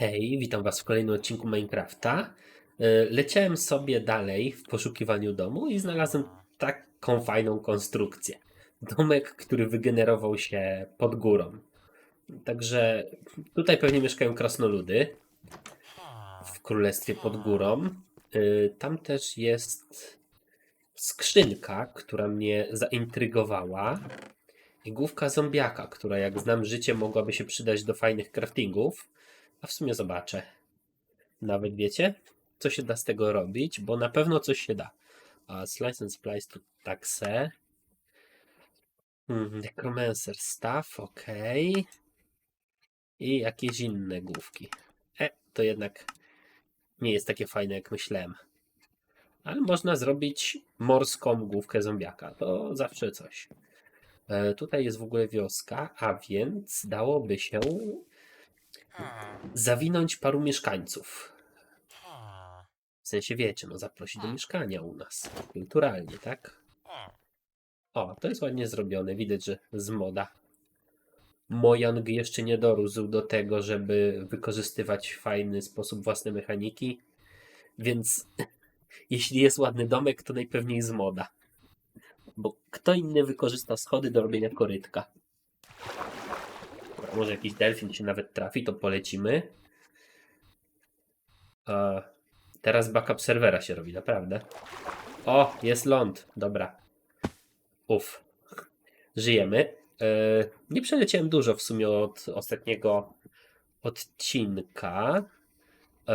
Hej, witam Was w kolejnym odcinku Minecrafta. E, Leciałem sobie dalej w poszukiwaniu domu i znalazłem taką fajną konstrukcję. Domek, który wygenerował się pod górą. Także tutaj pewnie mieszkają krasnoludy w królestwie pod górą. E, Tam też jest skrzynka, która mnie zaintrygowała. I główka zombiaka, która jak znam życie mogłaby się przydać do fajnych craftingów. A w sumie zobaczę. Nawet wiecie, co się da z tego robić, bo na pewno coś się da. A Slice and Splice to tak se. Hmm, Necromancer Staff, ok. I jakieś inne główki. E, to jednak nie jest takie fajne jak myślałem. Ale można zrobić morską główkę zombiaka. To zawsze coś. E, tutaj jest w ogóle wioska, a więc dałoby się zawinąć paru mieszkańców. W sensie wiecie, no zaprosić do mieszkania u nas. Kulturalnie, tak? O, to jest ładnie zrobione. Widać, że z moda. Mojang jeszcze nie dorósł do tego, żeby wykorzystywać w fajny sposób własne mechaniki. Więc jeśli jest ładny domek, to najpewniej z moda. Bo kto inny wykorzysta schody do robienia korytka? Może jakiś delfin się nawet trafi, to polecimy. Teraz backup serwera się robi, naprawdę. O, jest ląd. Dobra. Uff. Żyjemy. E, nie przeleciałem dużo w sumie od ostatniego odcinka. E,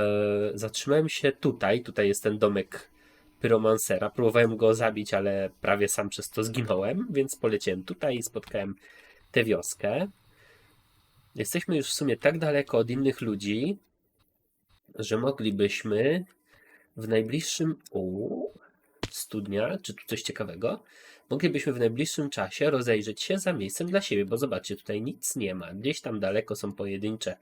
zatrzymałem się tutaj. Tutaj jest ten domek pyromancera. Próbowałem go zabić, ale prawie sam przez to zginąłem, więc poleciałem tutaj i spotkałem tę wioskę. Jesteśmy już w sumie tak daleko od innych ludzi, że moglibyśmy w najbliższym. U, studnia, czy tu coś ciekawego? Moglibyśmy w najbliższym czasie rozejrzeć się za miejscem dla siebie, bo zobaczcie, tutaj nic nie ma. Gdzieś tam daleko są pojedyncze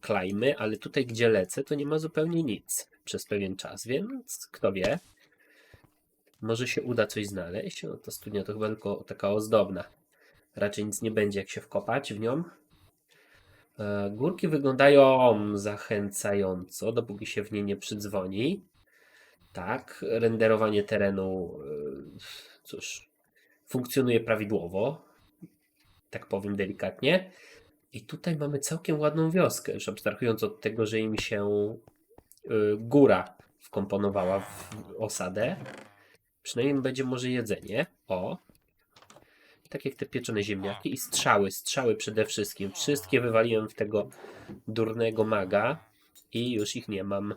klejmy, ale tutaj, gdzie lecę, to nie ma zupełnie nic przez pewien czas, więc kto wie, może się uda coś znaleźć. No, ta studnia to chyba tylko taka ozdobna. Raczej nic nie będzie, jak się wkopać w nią. E, Górki wyglądają zachęcająco, dopóki się w nie nie przydzwoni. Tak, renderowanie terenu, e, cóż, funkcjonuje prawidłowo, tak powiem delikatnie. I tutaj mamy całkiem ładną wioskę, już abstrahując od tego, że im się e, góra wkomponowała w osadę. Przynajmniej będzie może jedzenie. O, tak jak te pieczone ziemniaki i strzały, strzały przede wszystkim. Wszystkie wywaliłem w tego durnego maga i już ich nie mam.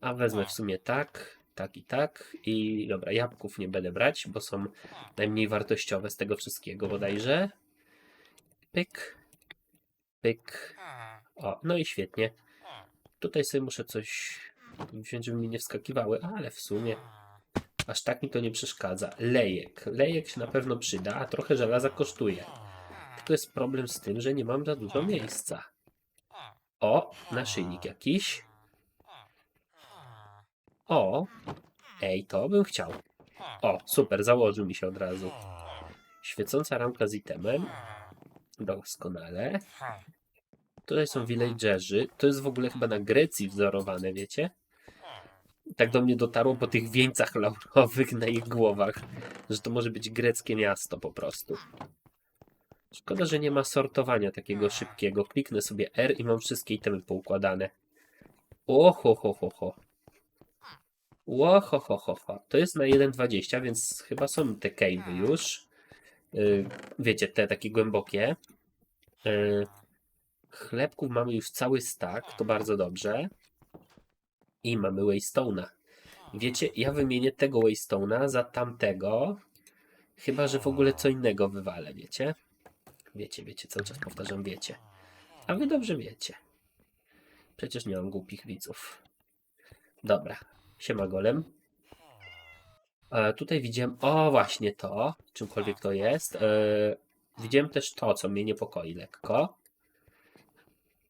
A wezmę w sumie tak, tak i tak. I dobra, jabłków nie będę brać, bo są najmniej wartościowe z tego wszystkiego bodajże. Pyk, pyk. O, no i świetnie. Tutaj sobie muszę coś wziąć, żeby mi nie wskakiwały, ale w sumie Aż tak mi to nie przeszkadza. Lejek. Lejek się na pewno przyda, a trochę żelaza kosztuje. Tylko jest problem z tym, że nie mam za dużo miejsca. O, naszyjnik jakiś. O, ej, to bym chciał. O, super, założył mi się od razu. Świecąca ramka z itemem. Doskonale. Tutaj są villagerzy. To jest w ogóle chyba na Grecji wzorowane, wiecie? Tak do mnie dotarło po tych wieńcach laurowych na ich głowach, że to może być greckie miasto po prostu. Szkoda, że nie ma sortowania takiego szybkiego. Kliknę sobie R i mam wszystkie itemy poukładane. Oho, ho, ho, ho. Oho, ho, ho, ho. To jest na 1.20, więc chyba są te cave'y już. Yy, wiecie, te takie głębokie. Yy, chlebków mamy już cały stack, to bardzo dobrze. I mamy Waystone'a. Wiecie, ja wymienię tego Waystone'a za tamtego. Chyba, że w ogóle co innego wywalę, wiecie? Wiecie, wiecie, cały czas powtarzam, wiecie. A wy dobrze wiecie. Przecież nie mam głupich widzów. Dobra, siema golem. E, tutaj widziałem, o właśnie to, czymkolwiek to jest. E, widziałem też to, co mnie niepokoi lekko.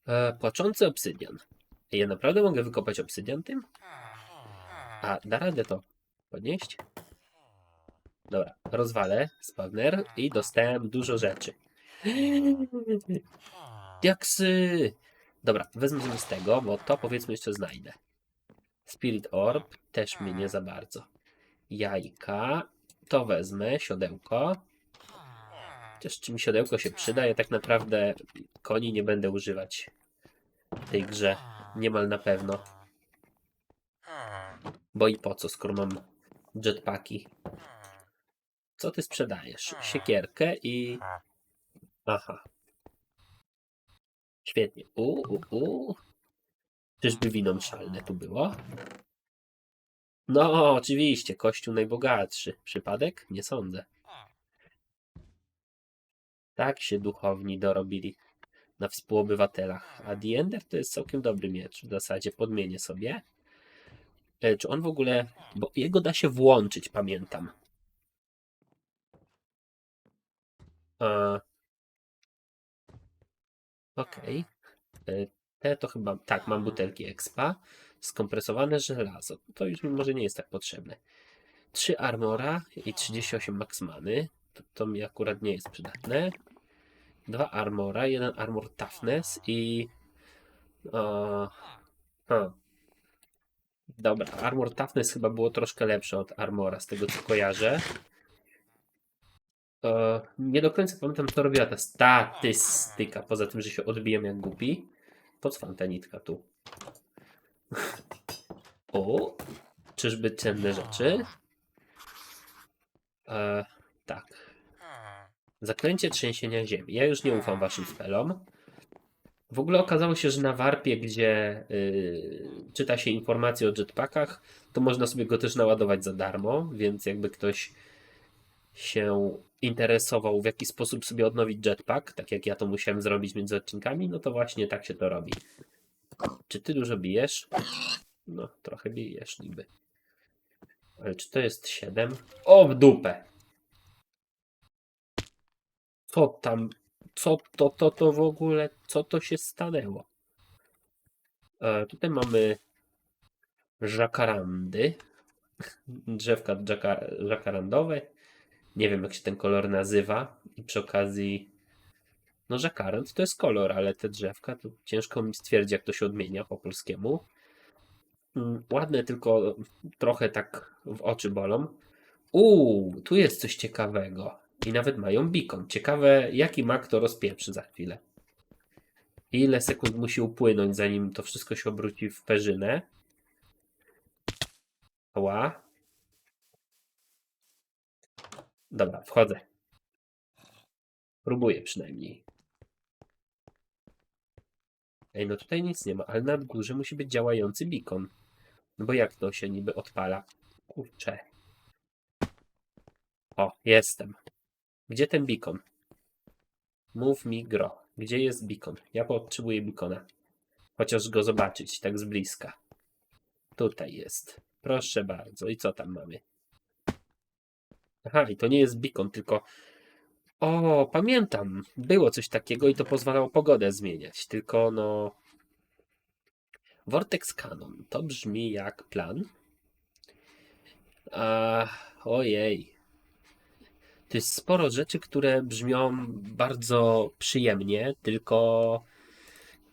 E, płaczący obsydian. Ja naprawdę mogę wykopać obsydian tym? A, da radę to podnieść? Dobra, rozwalę spawner i dostałem dużo rzeczy. Diaksy! Dobra, wezmę sobie z tego, bo to powiedzmy jeszcze znajdę. Spirit Orb też mnie nie za bardzo. Jajka. To wezmę, siodełko. Chociaż czy mi siodełko się przyda, ja tak naprawdę koni nie będę używać w tej grze. Niemal na pewno. Bo i po co, skoro mam jetpacki? Co ty sprzedajesz? Siekierkę i... Aha. Świetnie. U, u, u. Czyżby wino mszalne tu było? No, oczywiście, kościół najbogatszy. Przypadek? Nie sądzę. Tak się duchowni dorobili na współobywatelach. A The Ender to jest całkiem dobry miecz. W zasadzie podmienię sobie. E, Czy on w ogóle... Bo jego da się włączyć, pamiętam. E, Okej. E, Te to chyba... Tak, mam butelki Expa. Skompresowane żelazo. To już może nie jest tak potrzebne. 3 armora i 38 max many. To, to mi akurat nie jest przydatne. Dwa armora, jeden armor toughness i... O, ha. Dobra, armor toughness chyba było troszkę lepsze od armora, z tego co kojarzę. Nie do końca pamiętam, co robiła ta statystyka, poza tym, że się odbijam jak głupi. Po co ta nitka tu? O, czyżby cenne rzeczy? E, tak. Zaklęcie trzęsienia ziemi. Ja już nie ufam waszym spelom. W ogóle okazało się, że na warpie, gdzie yy, czyta się informacje o jetpackach, to można sobie go też naładować za darmo, więc jakby ktoś się interesował, w jaki sposób sobie odnowić jetpack, tak jak ja to musiałem zrobić między odcinkami, no to właśnie tak się to robi. Czy ty dużo bijesz? No, trochę bijesz niby. Ale czy to jest 7? O, w dupę! Co tam? Co to, to, to w ogóle? Co to się stanęło? E, tutaj mamy żakarandy. Drzewka żaka, żakarandowe. Nie wiem, jak się ten kolor nazywa. I przy okazji. No, żakarand to jest kolor, ale te drzewka to ciężko mi stwierdzić, jak to się odmienia po polskiemu. Mm, Ładne, tylko trochę tak w oczy bolą. Uuu, tu jest coś ciekawego. I nawet mają beacon. Ciekawe, jaki mak to rozpieprzy za chwilę. Ile sekund musi upłynąć, zanim to wszystko się obróci w perzynę. Ła. Dobra, wchodzę. Próbuję przynajmniej. Ej, no tutaj nic nie ma, ale na górze musi być działający beacon. No bo jak to się niby odpala? Kurczę. O, jestem. Gdzie ten beacon? Mów mi gro. Gdzie jest beacon? Ja potrzebuję beacona. Chociaż go zobaczyć tak z bliska. Tutaj jest. Proszę bardzo. I co tam mamy? Aha, i to nie jest beacon, tylko. O, pamiętam. Było coś takiego i to pozwalało pogodę zmieniać. Tylko no. Vortex Canon. To brzmi jak plan. A, ojej. To jest sporo rzeczy, które brzmią bardzo przyjemnie, tylko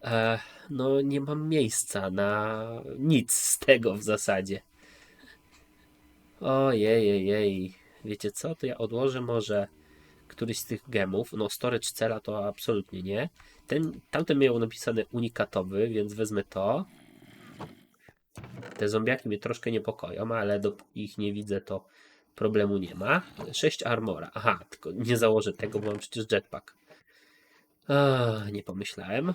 e, no nie mam miejsca na nic z tego w zasadzie. Ojej, jej, jej. Wiecie co? To ja odłożę może któryś z tych gemów. No storage cela to absolutnie nie. Ten, tamten miał napisane unikatowy, więc wezmę to. Te zombiaki mnie troszkę niepokoją, ale dopóki ich nie widzę, to problemu nie ma. 6 armora. Aha, tylko nie założę tego, bo mam przecież jetpack. Ach, nie pomyślałem.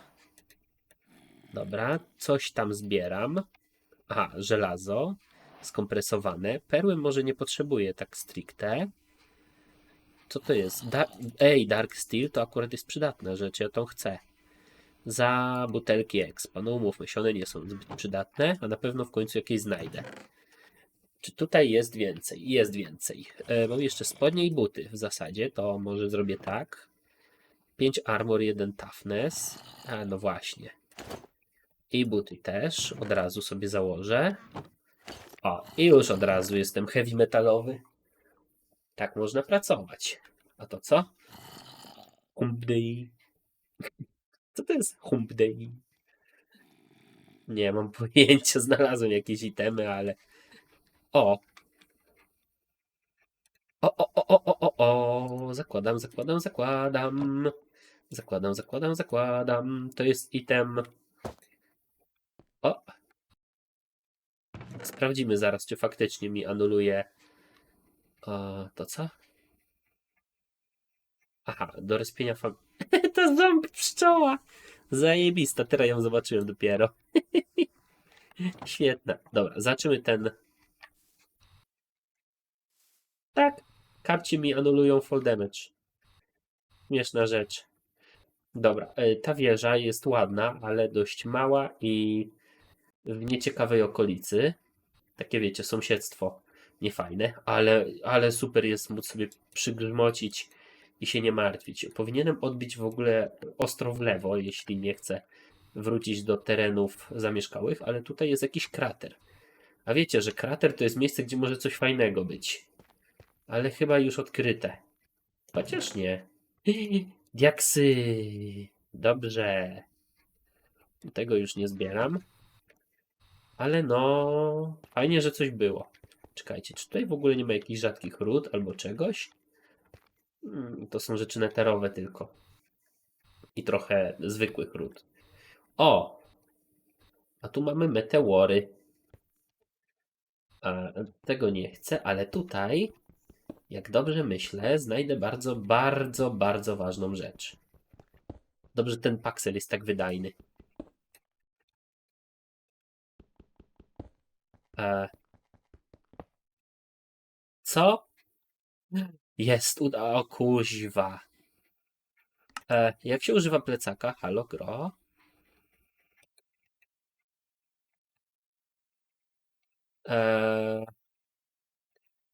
Dobra, coś tam zbieram. Aha, żelazo skompresowane. Perły może nie potrzebuję tak stricte. Co to jest? Da Ej, Dark Steel to akurat jest przydatna rzecz, ja tą chcę. Za butelki Expa. No umówmy się, one nie są zbyt przydatne, a na pewno w końcu jakieś znajdę. Czy tutaj jest więcej? Jest więcej. E, mam jeszcze spodnie i buty w zasadzie, to może zrobię tak. 5 armor, 1 toughness. A no właśnie. I buty też od razu sobie założę. O, i już od razu jestem heavy metalowy. Tak można pracować. A to co? Hump day. Co to jest hump day? Nie mam pojęcia, znalazłem jakieś itemy, ale... O! O, o, o, o, o, o, o, zakładam, zakładam, zakładam. Zakładam, zakładam, zakładam. To jest item. O! Sprawdzimy zaraz, czy faktycznie mi anuluje. O, to co? Aha, do respienia fal. to ząb pszczoła! Zajebista, teraz ją zobaczyłem dopiero. Świetna. Dobra, zobaczymy ten. Tak, kapci mi anulują fall damage. Śmieszna rzecz. Dobra, e, ta wieża jest ładna, ale dość mała i w nieciekawej okolicy. Takie wiecie, sąsiedztwo niefajne, ale, ale super jest móc sobie przygrzmocić i się nie martwić. Powinienem odbić w ogóle ostro w lewo, jeśli nie chcę wrócić do terenów zamieszkałych, ale tutaj jest jakiś krater. A wiecie, że krater to jest miejsce, gdzie może coś fajnego być. Ale chyba już odkryte. Chociaż nie. Diaksy! Dobrze. Tego już nie zbieram. Ale no, fajnie, że coś było. Czekajcie, czy tutaj w ogóle nie ma jakichś rzadkich ród albo czegoś? Hmm, To są rzeczy neterowe tylko. I trochę zwykłych ród. O! A tu mamy meteory. A, tego nie chcę, ale tutaj, jak dobrze myślę, znajdę bardzo, bardzo, bardzo ważną rzecz. Dobrze, ten paksel jest tak wydajny. E... Co? Jest, uda. O kuźwa. E, jak się używa plecaka? Halo, gro? E,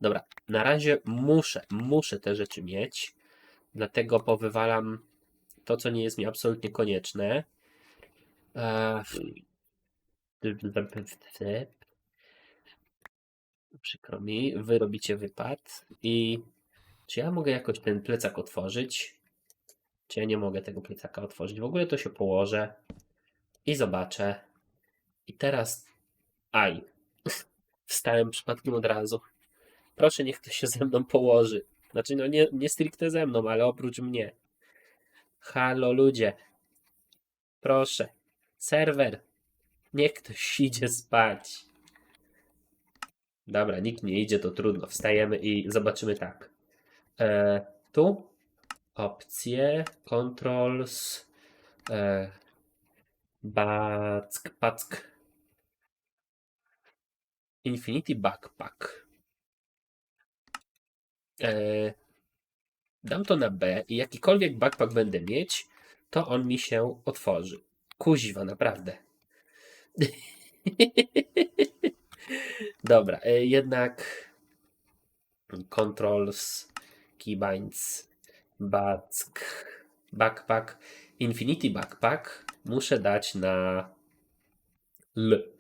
dobra, na razie muszę, muszę te rzeczy mieć. Dlatego powywalam to, co nie jest mi absolutnie konieczne. E, Przykro mi, wy robicie wypad i czy ja mogę jakoś ten plecak otworzyć? Czy ja nie mogę tego plecaka otworzyć? W ogóle to się położę i zobaczę. I teraz. Aj. Wstałem przypadkiem od razu. Proszę, niech ktoś się ze mną położy. Znaczy, no nie, nie stricte ze mną, ale oprócz mnie. Halo, ludzie. Proszę. Serwer. Niech ktoś idzie spać. Dobra, nikt nie idzie, to trudno. Wstajemy i zobaczymy tak. E, tu opcje, controls, e, back, pack, Infinity Backpack. E, dam to na B i jakikolwiek backpack będę mieć, to on mi się otworzy. Kuźwa, naprawdę. Dobra, e, jednak controls, keybinds, back, backpack, infinity backpack muszę dać na L.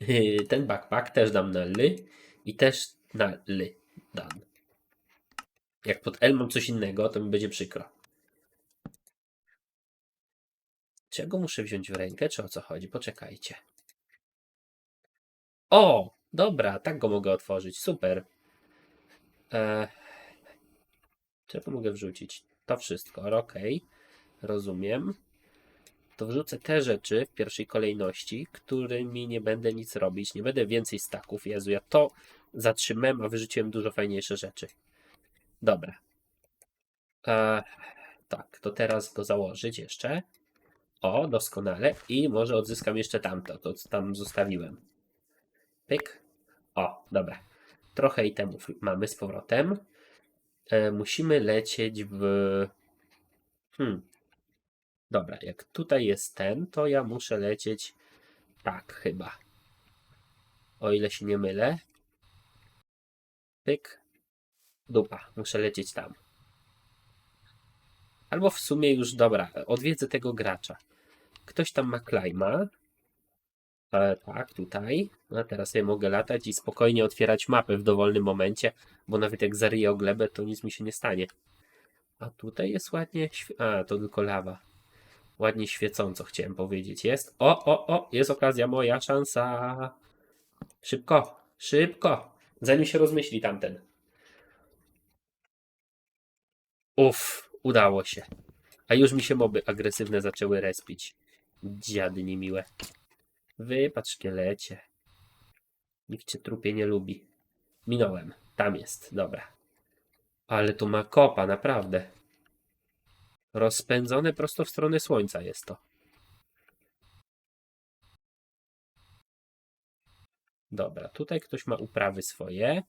Ten backpack też dam na L i też na L dam. Jak pod L mam coś innego, to mi będzie przykro. Czy ja go muszę wziąć w rękę, czy o co chodzi? Poczekajcie. O! Dobra, tak go mogę otworzyć. Super. E, czego mogę wrzucić? To wszystko, ok. Rozumiem. To wrzucę te rzeczy w pierwszej kolejności, którymi nie będę nic robić. Nie będę więcej staków. Jezu, ja to zatrzymałem, a wyrzuciłem dużo fajniejsze rzeczy. Dobra. E, tak, to teraz go założyć jeszcze. O, doskonale. I może odzyskam jeszcze tamto, to co tam zostawiłem. Pyk. O, dobra. Trochę itemów mamy z powrotem. E, musimy lecieć w. Hmm. Dobra, jak tutaj jest ten, to ja muszę lecieć tak chyba. O ile się nie mylę. Pyk. Dupa, muszę lecieć tam. Albo w sumie już, dobra, odwiedzę tego gracza. Ktoś tam ma klejma. E, tak, tutaj. A teraz ja mogę latać i spokojnie otwierać mapę w dowolnym momencie, bo nawet jak zaryję o glebę, to nic mi się nie stanie. A tutaj jest ładnie. A, to tylko lawa. Ładnie świecąco chciałem powiedzieć. Jest. O, o, o, jest okazja, moja szansa. Szybko, szybko. Zanim się rozmyśli tamten. Uff, udało się. A już mi się moby agresywne zaczęły respić. Dziady niemiłe. Wypadł szkielecie. Nikt cię trupie nie lubi. Minąłem. Tam jest. Dobra. Ale tu ma kopa, naprawdę. Rozpędzone prosto w stronę słońca jest to. Dobra, tutaj ktoś ma uprawy swoje.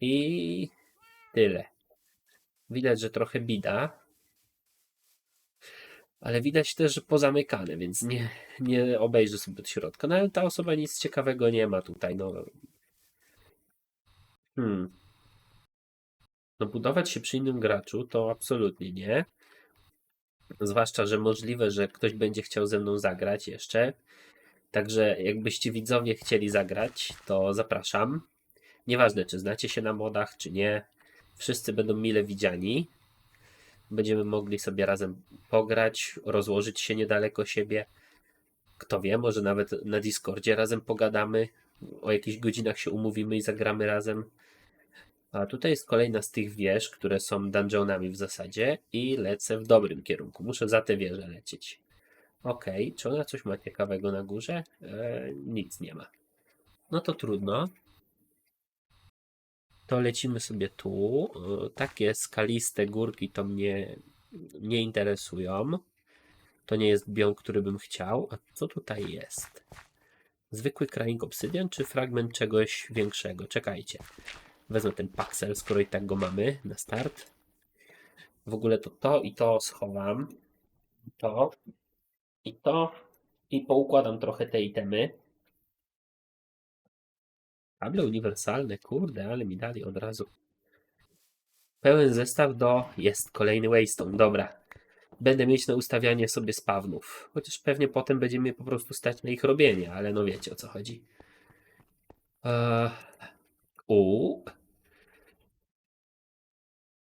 I tyle. Widać, że trochę bida. Ale widać też, że pozamykane, więc nie, nie obejrzy sobie od środka. No ale ta osoba nic ciekawego nie ma tutaj. No. Hmm. No budować się przy innym graczu to absolutnie nie. Zwłaszcza, że możliwe, że ktoś będzie chciał ze mną zagrać jeszcze. Także jakbyście widzowie chcieli zagrać, to zapraszam. Nieważne, czy znacie się na modach, czy nie. Wszyscy będą mile widziani. Będziemy mogli sobie razem pograć, rozłożyć się niedaleko siebie. Kto wie, może nawet na Discordzie razem pogadamy. O jakichś godzinach się umówimy i zagramy razem. A tutaj jest kolejna z tych wież, które są dungeonami w zasadzie i lecę w dobrym kierunku. Muszę za te wieże lecieć. Okej, czy ona coś ma ciekawego na górze? E, nic nie ma. No to trudno. To lecimy sobie tu. E, Takie skaliste górki to mnie nie interesują. To nie jest biom, który bym chciał. A co tutaj jest? Zwykły kraink obsydian, czy fragment czegoś większego? Czekajcie. Wezmę ten paksel, skoro i tak go mamy na start. W ogóle to to i to schowam. To i to. I poukładam trochę te itemy. Kable uniwersalne, kurde, ale mi dali od razu. Pełen zestaw do. Jest kolejny Waystone, dobra. Będę mieć na ustawianie sobie spawnów. Chociaż pewnie potem będzie mnie po prostu stać na ich robienie, ale no wiecie o co chodzi. Eee, u.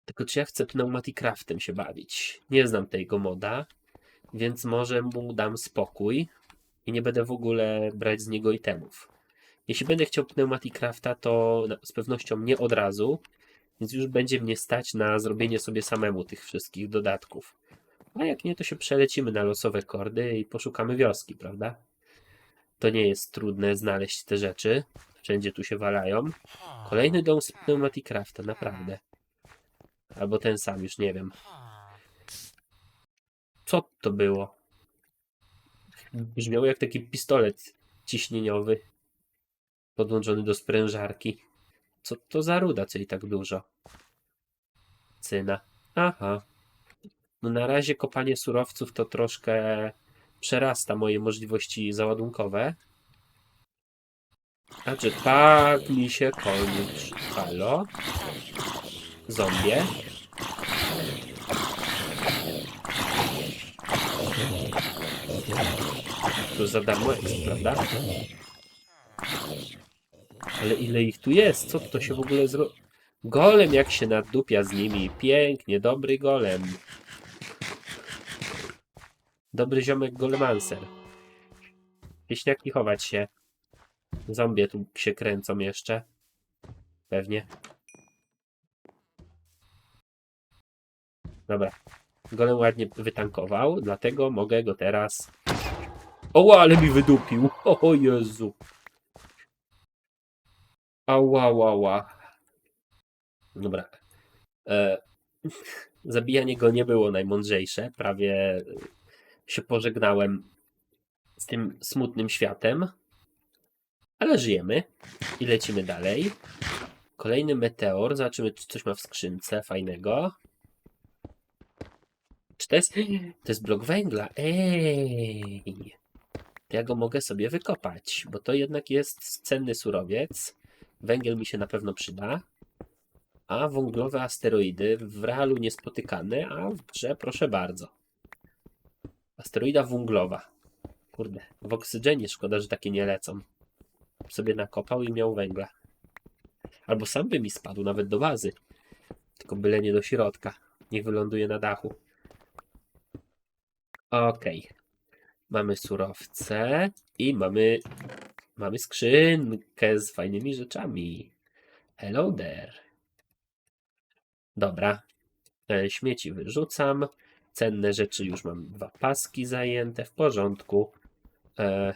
Tylko czy ja chcę pneumaticraftem się bawić? Nie znam tego moda, więc może mu dam spokój i nie będę w ogóle brać z niego itemów. Jeśli będę chciał pneumaticrafta, to na- z pewnością nie od razu, więc już będzie mnie stać na zrobienie sobie samemu tych wszystkich dodatków. A jak nie, to się przelecimy na losowe kordy i poszukamy wioski, prawda? To nie jest trudne znaleźć te rzeczy. Wszędzie tu się walają. Kolejny dom z pneumaticrafta, naprawdę. Albo ten sam, już nie wiem. Co to było? Brzmiało jak taki pistolet ciśnieniowy podłączony do sprężarki. Co to za ruda, co i tak dużo? Cyna. Aha. No na razie kopanie surowców to troszkę przerasta moje możliwości załadunkowe. A czy tak mi się kończy? Halo? Zombie? To za darmo jest, prawda? Ale ile ich tu jest? Co to się w ogóle zro... Golem jak się nadupia z nimi. Pięknie, dobry golem. Dobry ziomek golemancer. Pieśniaki chować się. Zombie tu się kręcą jeszcze. Pewnie. Dobra. Golem ładnie wytankował, dlatego mogę go teraz... O, ale mi wydupił! O Jezu! Ała, ała. Dobra. E, zabijanie go nie było najmądrzejsze. Prawie e, się pożegnałem z tym smutnym światem. Ale żyjemy i lecimy dalej. Kolejny meteor. Zobaczymy, czy coś ma w skrzynce fajnego. Czy to jest. To jest blok węgla. Ej! To ja go mogę sobie wykopać, bo to jednak jest cenny surowiec. Węgiel mi się na pewno przyda. A węglowe asteroidy w realu niespotykane, a w grze proszę bardzo. Asteroida węglowa. Kurde, w oksygenie szkoda, że takie nie lecą. Sobie nakopał i miał węgla. Albo sam by mi spadł nawet do bazy. Tylko byle nie do środka. Niech wyląduje na dachu. Okej. Mamy surowce i mamy, mamy skrzynkę z fajnymi rzeczami. Hello there. Dobra. E, Śmieci wyrzucam. Cenne rzeczy już mam dwa paski zajęte. W porządku. E,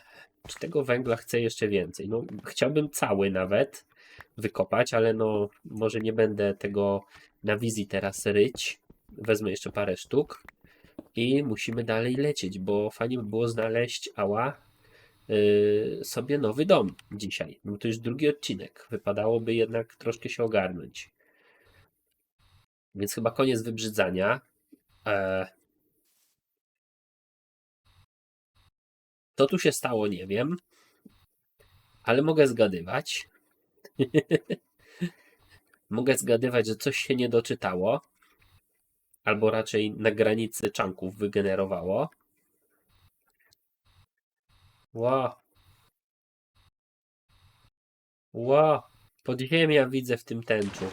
czy tego węgla chcę jeszcze więcej? No, chciałbym cały nawet wykopać, ale no, może nie będę tego na wizji teraz ryć. Wezmę jeszcze parę sztuk i musimy dalej lecieć, bo fajnie by było znaleźć ała sobie nowy dom dzisiaj. No to już drugi odcinek. Wypadałoby jednak troszkę się ogarnąć. Więc chyba koniec wybrzydzania. E, Co tu się stało, nie wiem. Ale mogę zgadywać. mogę zgadywać, że coś się nie doczytało. Albo raczej na granicy czanków wygenerowało. Ło. Ło. Podziemia widzę w tym tęczu.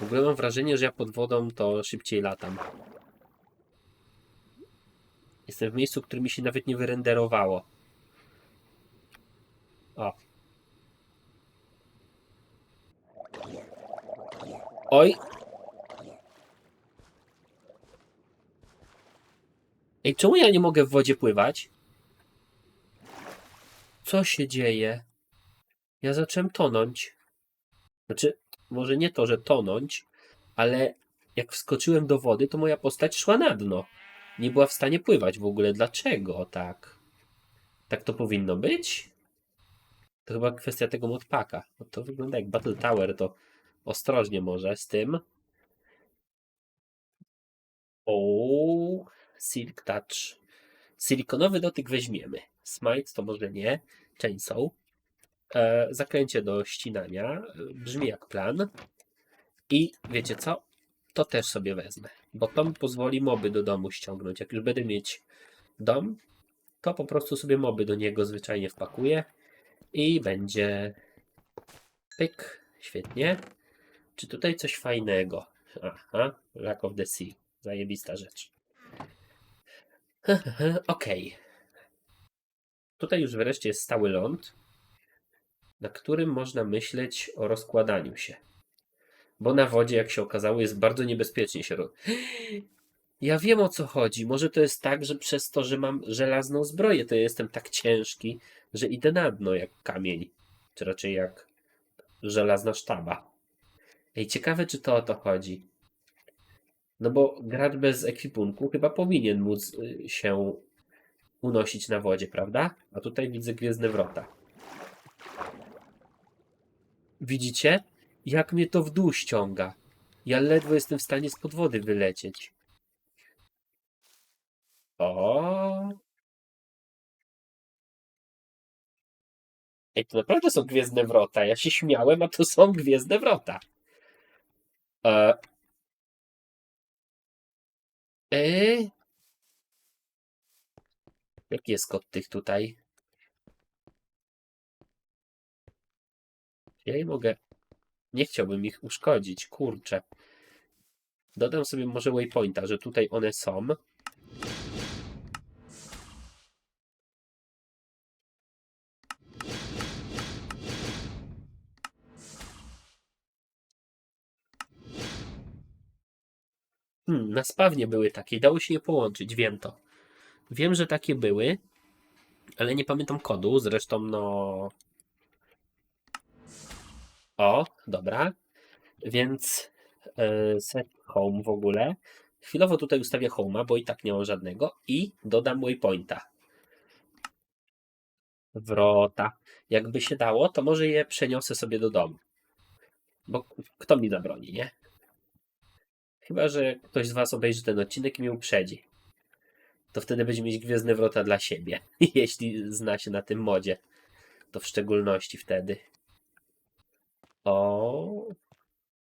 W ogóle mam wrażenie, że ja pod wodą to szybciej latam. Jestem w miejscu, które mi się nawet nie wyrenderowało. O. Oj. Ej, czemu ja nie mogę w wodzie pływać? Co się dzieje? Ja zacząłem tonąć. Znaczy, może nie to, że tonąć, ale jak wskoczyłem do wody, to moja postać szła na dno. Nie była w stanie pływać w ogóle. Dlaczego tak? Tak to powinno być? To chyba kwestia tego modpaka. No to wygląda jak Battle Tower, to ostrożnie może z tym. O, Silk Touch. Silikonowy dotyk weźmiemy. Smite to może nie. Chainsaw. E, zakręcie do ścinania. E, Brzmi jak plan. I wiecie co? To też sobie wezmę. Bo to mi pozwoli moby do domu ściągnąć. Jak już będę mieć dom, to po prostu sobie moby do niego zwyczajnie wpakuję. I będzie pyk. Świetnie. Czy tutaj coś fajnego? Aha, Lack of the Sea. Zajebista rzecz. Okej. Tutaj już wreszcie jest stały ląd, na którym można myśleć o rozkładaniu się. Bo na wodzie, jak się okazało, jest bardzo niebezpiecznie się. Ja wiem o co chodzi. Może to jest tak, że przez to, że mam żelazną zbroję, to ja jestem tak ciężki, że idę na dno jak kamień. Czy raczej jak żelazna sztaba. Ej, ciekawe, czy to o to chodzi. No bo gracz bez ekwipunku chyba powinien móc y, się unosić na wodzie, prawda? A tutaj widzę gwiezdne wrota. Widzicie? Jak mnie to w dół ściąga. Ja ledwo jestem w stanie spod wody wylecieć. O. Ej, to naprawdę są gwiezdne wrota. Ja się śmiałem, a to są gwiezdne wrota. E... E... Jaki jest kod tych tutaj? Ja nie mogę. Nie chciałbym ich uszkodzić, kurczę. Dodam sobie może waypointa, że tutaj one są. Hmm, na spawnie były takie, dało się je połączyć, wiem to. Wiem, że takie były, ale nie pamiętam kodu, zresztą no... O, dobra. Więc e, set home w ogóle. Chwilowo tutaj ustawię home'a, bo i tak nie mam żadnego i dodam waypointa. Wrota. Jakby się dało, to może je przeniosę sobie do domu. Bo kto mi zabroni, nie? Chyba, że ktoś z Was obejrzy ten odcinek i mnie uprzedzi. To wtedy będzie mieć gwiezdne wrota dla siebie. Jeśli zna się na tym modzie. To w szczególności wtedy. O.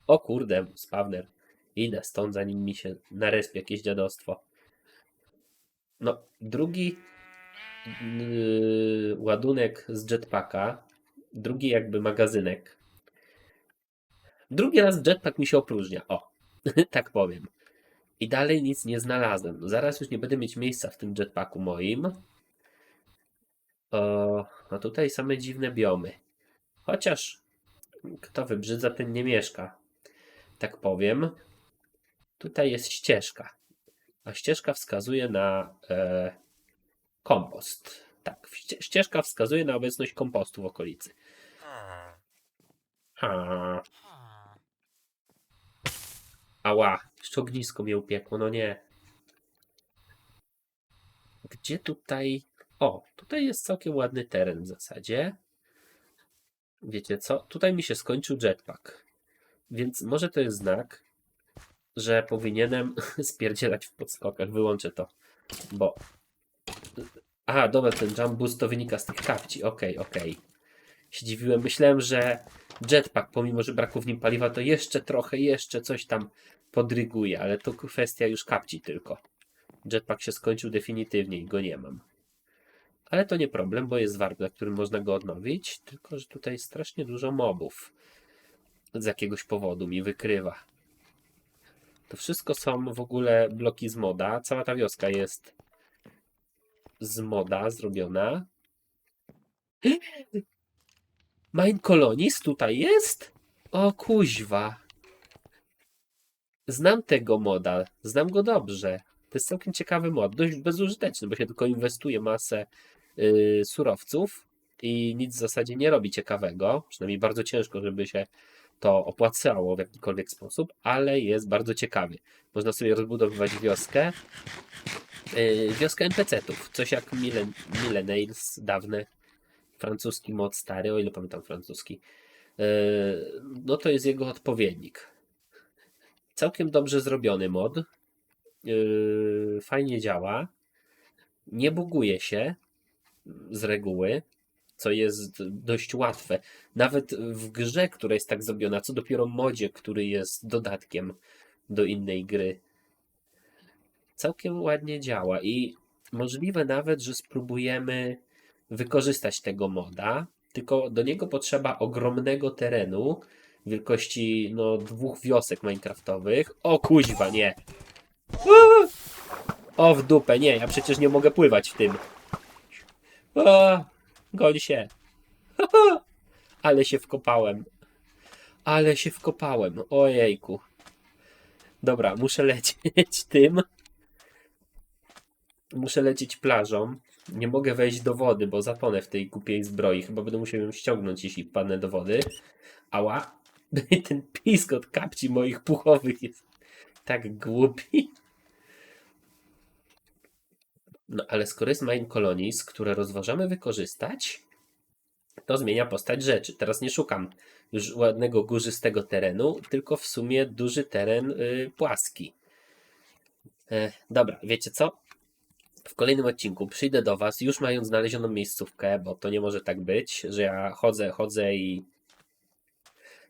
O kurde, spawner. Idę stąd, zanim mi się narespie jakieś dziadostwo. No, drugi yy, ładunek z jetpacka. Drugi jakby magazynek. Drugi raz jetpack mi się opróżnia. O, tak powiem. I dalej nic nie znalazłem. Zaraz już nie będę mieć miejsca w tym jetpacku moim. O, a tutaj same dziwne biomy. Chociaż kto wybrzydza, ten nie mieszka. Tak powiem. Tutaj jest ścieżka. A ścieżka wskazuje na e, kompost. Tak, ście- ścieżka wskazuje na obecność kompostu w okolicy. Ha. Ała, jeszcze ognisko mnie upiekło, no nie. Gdzie tutaj... O, tutaj jest całkiem ładny teren w zasadzie. Wiecie co? Tutaj mi się skończył jetpack. Więc może to jest znak, że powinienem spierdzielać w podskokach. Wyłączę to, bo... A, dobra, ten jump boost to wynika z tych kapci. Okej, okej. Się dziwiłem. Myślałem, że jetpack, pomimo że brakło w nim paliwa, to jeszcze trochę, jeszcze coś tam podryguje, ale to kwestia już kapci tylko. Jetpack się skończył definitywnie i go nie mam. Ale to nie problem, bo jest warp, na którym można go odnowić, tylko że tutaj strasznie dużo mobów. Z jakiegoś powodu mi wykrywa. To wszystko są w ogóle bloki z moda. Cała ta wioska jest z moda zrobiona. Mine Colonies tutaj jest? O kuźwa. Znam tego moda. Znam go dobrze. To jest całkiem ciekawy mod. Dość bezużyteczny, bo się tylko inwestuje masę yy, surowców i nic w zasadzie nie robi ciekawego. Przynajmniej bardzo ciężko, żeby się to opłacało w jakikolwiek sposób, ale jest bardzo ciekawy. Można sobie rozbudowywać wioskę. Yy, wioskę NPC-ów. Coś jak Millen, Millennials dawne. Francuski mod stary, o ile pamiętam francuski. Yy, no to jest jego odpowiednik. Całkiem dobrze zrobiony mod. Yy, fajnie działa. Nie buguje się z reguły, co jest dość łatwe. Nawet w grze, która jest tak zrobiona, co dopiero modzie, który jest dodatkiem do innej gry. Całkiem ładnie działa i możliwe nawet, że spróbujemy wykorzystać tego moda, tylko do niego potrzeba ogromnego terenu wielkości no, dwóch wiosek minecraftowych. O kuźwa, nie! Uuu! O w dupę, nie, ja przecież nie mogę pływać w tym. O, goń się. Ale się wkopałem. Ale się wkopałem. Ojejku. Dobra, muszę lecieć tym. Muszę lecieć plażą. Nie mogę wejść do wody, bo zatonę w tej kupiej zbroi. Chyba będę musiał ją ściągnąć, jeśli wpadnę do wody. Ała. Ten pisk od kapci moich puchowych jest tak głupi. No ale skoro jest Mine Colonies, które rozważamy wykorzystać, to zmienia postać rzeczy. Teraz nie szukam już ładnego górzystego terenu, tylko w sumie duży teren y, płaski. E, dobra, wiecie co? W kolejnym odcinku przyjdę do Was, już mając znalezioną miejscówkę, bo to nie może tak być, że ja chodzę, chodzę i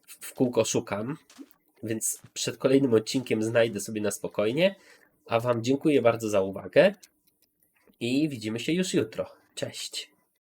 w kółko szukam. Więc przed kolejnym odcinkiem znajdę sobie na spokojnie. A Wam dziękuję bardzo za uwagę i widzimy się już jutro. Cześć.